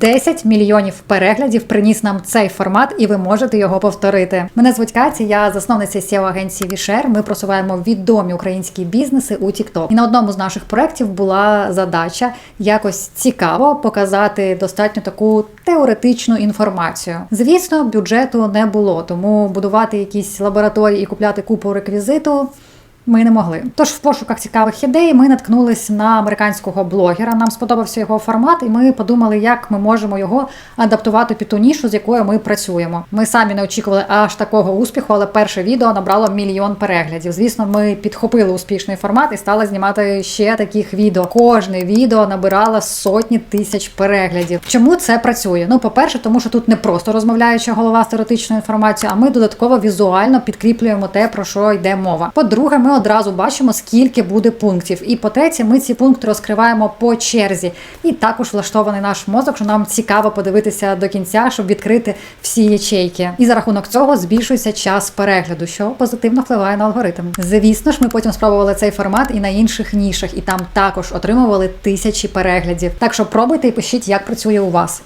10 мільйонів переглядів приніс нам цей формат, і ви можете його повторити. Мене звуть Катя, я засновниця seo агенції Вішер. Ми просуваємо відомі українські бізнеси у TikTok. І на одному з наших проєктів була задача якось цікаво показати достатньо таку теоретичну інформацію. Звісно, бюджету не було, тому будувати якісь лабораторії і купляти купу реквізиту. Ми не могли. Тож в пошуках цікавих ідей ми наткнулись на американського блогера. Нам сподобався його формат, і ми подумали, як ми можемо його адаптувати під ту нішу, з якою ми працюємо. Ми самі не очікували аж такого успіху, але перше відео набрало мільйон переглядів. Звісно, ми підхопили успішний формат і стали знімати ще таких відео. Кожне відео набирало сотні тисяч переглядів. Чому це працює? Ну, по-перше, тому що тут не просто розмовляюча голова з теоретичною інформацією, а ми додатково візуально підкріплюємо те, про що йде мова. По-друге, ми одразу бачимо, скільки буде пунктів. І по-третє, ми ці пункти розкриваємо по черзі. І також влаштований наш мозок, що нам цікаво подивитися до кінця, щоб відкрити всі ячейки. І за рахунок цього збільшується час перегляду, що позитивно впливає на алгоритм. Звісно ж, ми потім спробували цей формат і на інших нішах, і там також отримували тисячі переглядів. Так що пробуйте і пишіть, як працює у вас.